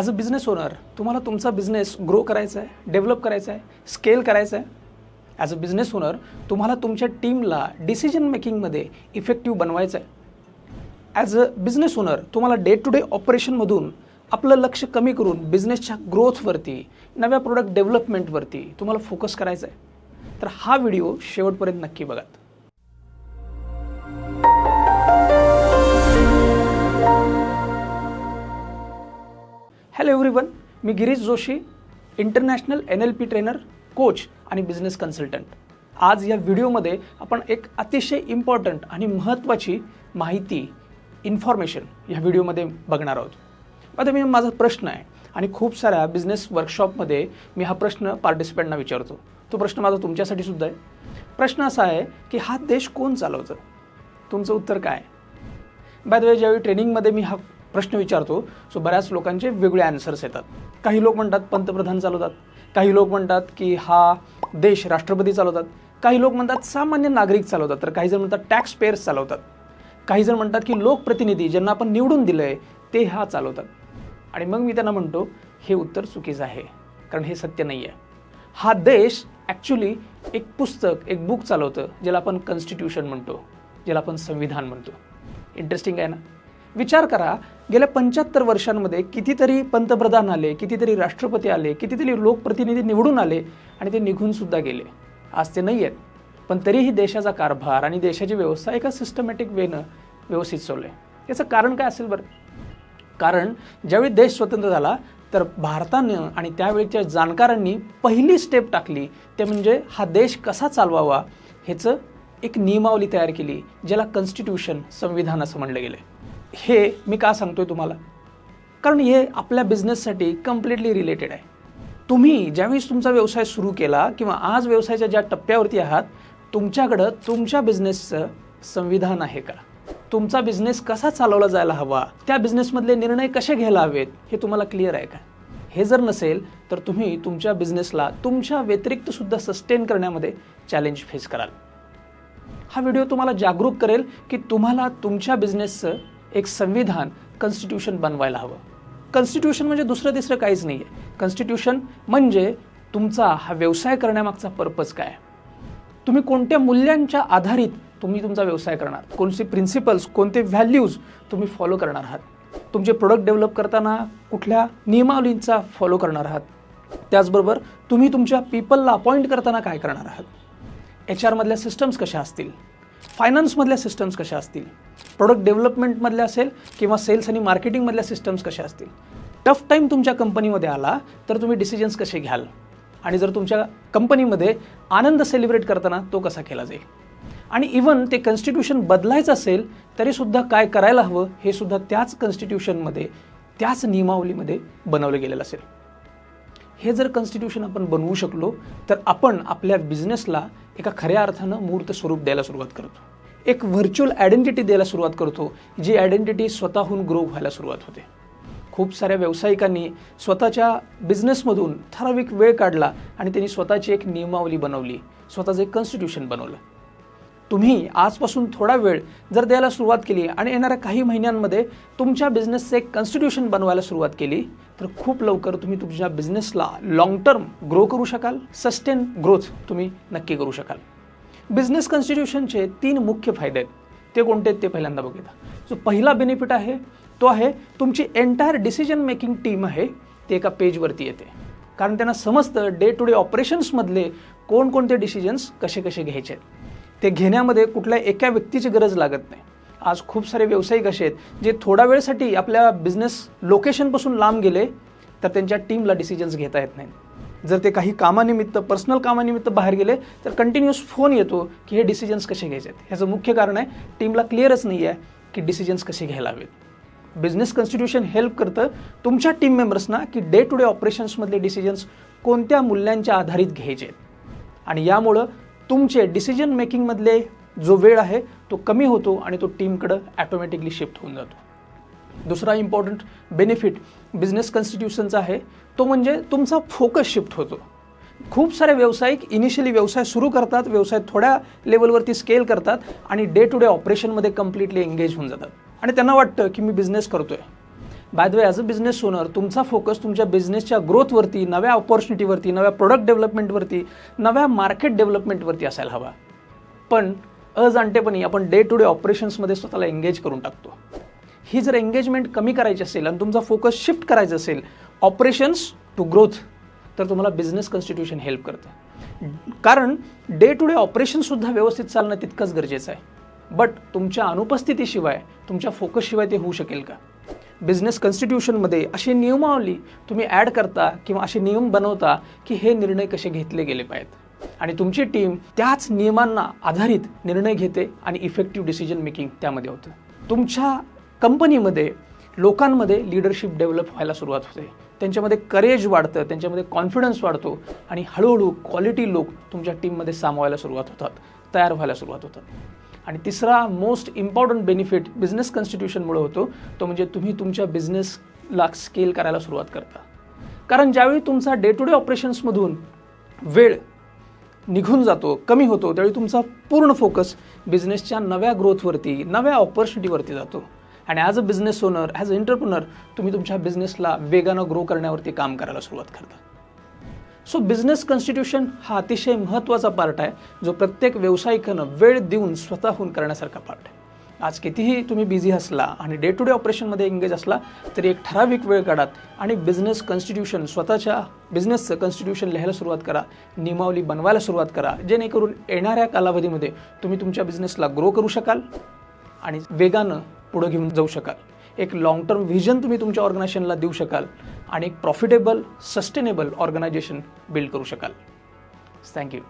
As a business owner तुम्हाला तुमचा business grow करायचा आहे डेव्हलप करायचा आहे स्केल करायचा आहे ॲज अ बिझनेस ओनर तुम्हाला तुमच्या टीमला डिसिजन मेकिंगमध्ये इफेक्टिव्ह बनवायचं आहे ॲज अ बिझनेस ओनर तुम्हाला डे टू डे ऑपरेशनमधून आपलं लक्ष कमी करून बिझनेसच्या ग्रोथवरती नव्या प्रोडक्ट डेव्हलपमेंटवरती तुम्हाला फोकस करायचा आहे तर हा व्हिडिओ शेवटपर्यंत नक्की बघा. हॅलो एव्हरीवन मी Girish Joshi international N L P trainer coach आणि बिझनेस कन्सल्टंट आज या व्हिडिओमध्ये आपण एक अतिशय इम्पॉर्टंट आणि महत्त्वाची माहिती इन्फॉर्मेशन या व्हिडिओमध्ये बघणार आहोत. आता मी माझा प्रश्न आहे आणि खूप साऱ्या बिझनेस वर्कशॉपमध्ये मी हा प्रश्न पार्टिसिपंटना विचारतो. तो प्रश्न माझा तुमच्यासाठी सुद्धा आहे. प्रश्न असा आहे की हा देश कोण चालवतं? तुमचं उत्तर काय? बाय द वे ज्यावेळी ट्रेनिंगमध्ये मी हा प्रश्न विचारतो सो बऱ्याच लोकांचे वेगळे आन्सर्स येतात. काही लोक म्हणतात पंतप्रधान चालवतात काही लोक म्हणतात की हा देश राष्ट्रपती चालवतात काही लोक म्हणतात सामान्य नागरिक चालवतात तर काही जण म्हणतात टॅक्स पेयर्स चालवतात. काही जण म्हणतात की लोकप्रतिनिधी ज्यांना आपण निवडून दिलं आहे ते हा चालवतात. आणि मग मी त्यांना म्हणतो हे उत्तर चुकीचं आहे कारण हे सत्य नाही आहे हा देश ॲक्च्युली एक पुस्तक एक बुक चालवतं ज्याला आपण कॉन्स्टिट्यूशन म्हणतो ज्याला आपण संविधान म्हणतो. इंटरेस्टिंग आहे ना? विचार करा गेल्या पंच्याहत्तर वर्षांमध्ये कितीतरी पंतप्रधान आले कितीतरी राष्ट्रपती आले कितीतरी लोकप्रतिनिधी निवडून आले आणि ते निघून सुद्धा गेले. आज ते नाही आहेत पण तरीही देशाचा कारभार आणि देशाची व्यवस्था एका सिस्टमॅटिक वेनं व्यवस्थित चालू आहे. याचं कारण काय असेल बरं? कारण ज्यावेळी देश स्वतंत्र झाला तर भारतानं आणि त्यावेळीच्या जाणकारांनी पहिली स्टेप टाकली ते म्हणजे हा देश कसा चालवावा ह्याचं एक नियमावली तयार केली ज्याला कॉन्स्टिट्यूशन संविधान असं म्हणलं गेलं हे मी का सांगतोय तुम्हाला? कारण हे आपल्या बिझनेससाठी कम्प्लिटली रिलेटेड आहे. तुम्ही ज्यावेळेस तुमचा व्यवसाय सुरू केला किंवा आज व्यवसायाच्या ज्या टप्प्यावरती आहात तुमच्याकडं तुमच्या बिझनेसचं संविधान आहे का? तुमचा बिझनेस कसा चालवला जायला हवा? त्या बिझनेसमधले निर्णय कसे घ्यायला हवेत? हे तुम्हाला क्लिअर आहे का? हे जर नसेल तर तुम्ही तुमच्या बिझनेसला तुमच्या व्यतिरिक्त सुद्धा सस्टेन करण्यामध्ये चॅलेंज फेस कराल. हा व्हिडिओ तुम्हाला जागरूक करेल की तुम्हाला तुमच्या बिझनेसचं एक संविधान कॉन्स्टिट्यूशन बनवायला हवं. कॉन्स्टिट्यूशन म्हणजे दुसरं तिसरं काहीच नाही आहे कॉन्स्टिट्यूशन म्हणजे तुमचा हा व्यवसाय करण्यामागचा पर्पज काय? तुम्ही कोणत्या मूल्यांच्या आधारित तुम्ही तुमचा व्यवसाय करणार? कोणते प्रिन्सिपल्स कोणते व्हॅल्यूज तुम्ही फॉलो करणार आहात? तुमचे प्रोडक्ट डेव्हलप करताना कुठल्या नियमावलींचा फॉलो करणार आहात? त्याचबरोबर तुम्ही तुमच्या पीपलला अपॉइंट करताना काय करणार आहात? एच आरमधल्या सिस्टम्स कशा असतील? फायनान्समधल्या सिस्टम्स कशा असतील? प्रोडक्ट डेव्हलपमेंटमधल्या असेल किंवा सेल्स आणि मार्केटिंगमधल्या सिस्टम्स कशा असतील? टफ टाईम तुमच्या कंपनीमध्ये आला तर तुम्ही डिसिजन्स कसे घ्याल? आणि जर तुमच्या कंपनीमध्ये आनंद सेलिब्रेट करताना तो कसा केला जाईल? आणि इवन ते कॉन्स्टिट्यूशन बदलायचं असेल तरीसुद्धा काय करायला हवं हे सुद्धा त्याच कॉन्स्टिट्यूशनमध्ये त्याच नियमावलीमध्ये बनवलं गेलेलं असेल. हे जर कॉन्स्टिट्यूशन आपण बनवू शकलो तर आपण आपल्या बिझनेसला एका खऱ्या अर्थानं मूर्त स्वरूप द्यायला सुरुवात करतो. एक व्हर्च्युअल आयडेंटिटी द्यायला सुरुवात करतो जी आयडेंटिटी स्वतःहून ग्रो व्हायला सुरुवात होते. खूप साऱ्या व्यावसायिकांनी स्वतःच्या बिझनेसमधून ठराविक वेळ काढला आणि त्यांनी स्वतःची एक नियमावली बनवली स्वतःचं एक कॉन्स्टिट्यूशन बनवलं. तुम्ही आजपासून थोडा वेळ जर द्यायला सुरुवात केली आणि येणाऱ्या काही महिन्यांमध्ये तुमच्या बिझनेसचं एक कॉन्स्टिट्यूशन बनवायला सुरुवात केली तर खूप लवकर तुम्ही तुमच्या बिझनेसला लॉंग टर्म ग्रो करू शकाल सस्टेन ग्रोथ तुम्ही नक्की करू शकाल. बिझनेस कन्स्टिट्यूशनचे तीन मुख्य फायदे आहेत. ते कोणते आहेत ते पहिल्यांदा बघितलं जो पहिला बेनिफिट आहे तो आहे तुमची एंटायर डिसिजन मेकिंग टीम आहे ते एका पेजवरती येते. कारण त्यांना समजतं डे टू डे ऑपरेशन्समधले कोणकोणते डिसिजन्स कसे कसे घ्यायचे आहेत. ते घेण्यामध्ये कुठल्या एका व्यक्तीची गरज लागत नाही. आज खूप सारे व्यावसायिक असे आहेत जे थोड्या वेळसाठी आपल्या बिझनेस लोकेशनपासून लांब गेले तर त्यांच्या टीमला डिसिजन्स घेता येत नाहीत. जर ते काही कामानिमित्त पर्सनल कामानिमित्त बाहेर गेले तर कंटिन्युअस फोन येतो की हे डिसिजन्स कसे घ्यायचे. आहेत ह्याचं मुख्य कारण आहे टीमला क्लिअरच नाही आहे की डिसिजन्स कसे घ्यायला हवेत. बिझनेस कॉन्स्टिट्यूशन हेल्प करतं तुमच्या टीम मेंबर्सना की डे टू डे ऑपरेशन्समधले डिसिजन्स कोणत्या मूल्यांच्या आधारित घ्यायचे आहेत. आणि यामुळं तुमचे डिसिजन मेकिंगमधले जो वेळ आहे तो कमी होतो आणि तो टीमकडं ॲटोमॅटिकली शिफ्ट होऊन जातो. दुसरा इम्पॉर्टंट बेनिफिट बिझनेस कन्स्टिट्यूशनचा आहे तो म्हणजे तुमचा फोकस शिफ्ट होतो. खूप सारे व्यावसायिक इनिशियली व्यवसाय सुरू करतात व्यवसाय थोड्या लेवलवरती स्केल करतात आणि डे टू डे ऑपरेशनमध्ये कम्प्लिटली एंगेज होऊन जातात. आणि त्यांना वाटतं की मी बिझनेस आहे by the way as a business owner तुमचा फोकस तुमच्या बिझनेसच्या ग्रोथवरती नव्या ऑपॉर्च्युनिटीवरती नव्या प्रोडक्ट डेव्हलपमेंटवरती नव्या मार्केट डेव्हलपमेंटवरती असायला हवा. पण अजाणतेपणी आपण डे टू डे ऑपरेशन्समध्ये स्वतःला एंगेज करून टाकतो. ही जर एंगेजमेंट कमी करायची असेल आणि तुमचा फोकस शिफ्ट करायचा असेल ऑपरेशन्स टू ग्रोथ तर तुम्हाला बिझनेस कॉन्स्टिट्यूशन हेल्प करतं. कारण डे टू डे ऑपरेशनसुद्धा व्यवस्थित चालणं तितकंच गरजेचं आहे. बट तुमच्या अनुपस्थितीशिवाय तुमच्या फोकसशिवाय ते होऊ शकेल का? बिझनेस कॉन्स्टिट्यूशनमध्ये अशी नियमावली तुम्ही ॲड करता किंवा असे नियम बनवता की हे निर्णय कसे घेतले गेले पाहिजेत. आणि तुमची टीम त्याच नियमांना आधारित निर्णय घेते आणि इफेक्टिव्ह डिसिजन मेकिंग त्यामध्ये होतं. तुमच्या कंपनीमध्ये लोकांमध्ये लिडरशिप डेव्हलप व्हायला सुरुवात होते. त्यांच्यामध्ये करेज वाढतं त्यांच्यामध्ये कॉन्फिडन्स वाढतो आणि हळूहळू क्वालिटी लोक तुमच्या टीममध्ये सामावायला सुरुवात होतात तयार व्हायला सुरुवात होतात. आणि तिसरा मोस्ट इम्पॉर्टंट बेनिफिट बिझनेस कॉन्स्टिट्यूशनमुळे होतो तो म्हणजे तुम्ही तुमच्या बिझनेसला स्केल करायला सुरुवात करता. कारण ज्यावेळी तुमचा डे टू डे ऑपरेशन्समधून वेळ निघून जातो कमी होतो त्यावेळी तुमचा पूर्ण फोकस बिझनेसच्या नव्या ग्रोथवरती नव्या ऑपॉर्च्युनिटीवरती जातो. आणि as a business owner as a entrepreneur तुम्ही तुमच्या बिझनेसला वेगानं ग्रो करण्यावरती काम करायला सुरुवात करता. सो बिझनेस कॉन्स्टिट्यूशन हा अतिशय महत्त्वाचा पार्ट आहे जो प्रत्येक व्यावसायिकानं वेळ देऊन स्वतःहून करण्यासारखा पार्ट आहे. आज कितीही तुम्ही बिझी असला आणि डे टू डे ऑपरेशनमध्ये एंगेज असला तरी एक ठराविक वेळ काढात आणि बिझनेस कॉन्स्टिट्यूशन स्वतःच्या बिझनेसचं कॉन्स्टिट्यूशन लिहायला सुरुवात करा नियमावली बनवायला सुरुवात करा. जेणेकरून येणाऱ्या कालावधीमध्ये तुम्ही तुमच्या बिझनेसला ग्रो करू शकाल आणि वेगानं पुढं घेऊन जाऊ शकाल. एक लाँग टर्म व्हिजन तुम्ही तुमच्या ऑर्गनायझेशनला देऊ शकाल. आणि एक प्रॉफिटेबल सस्टेनेबल ऑर्गनायझेशन बिल्ड करू शकाल. थँक्यू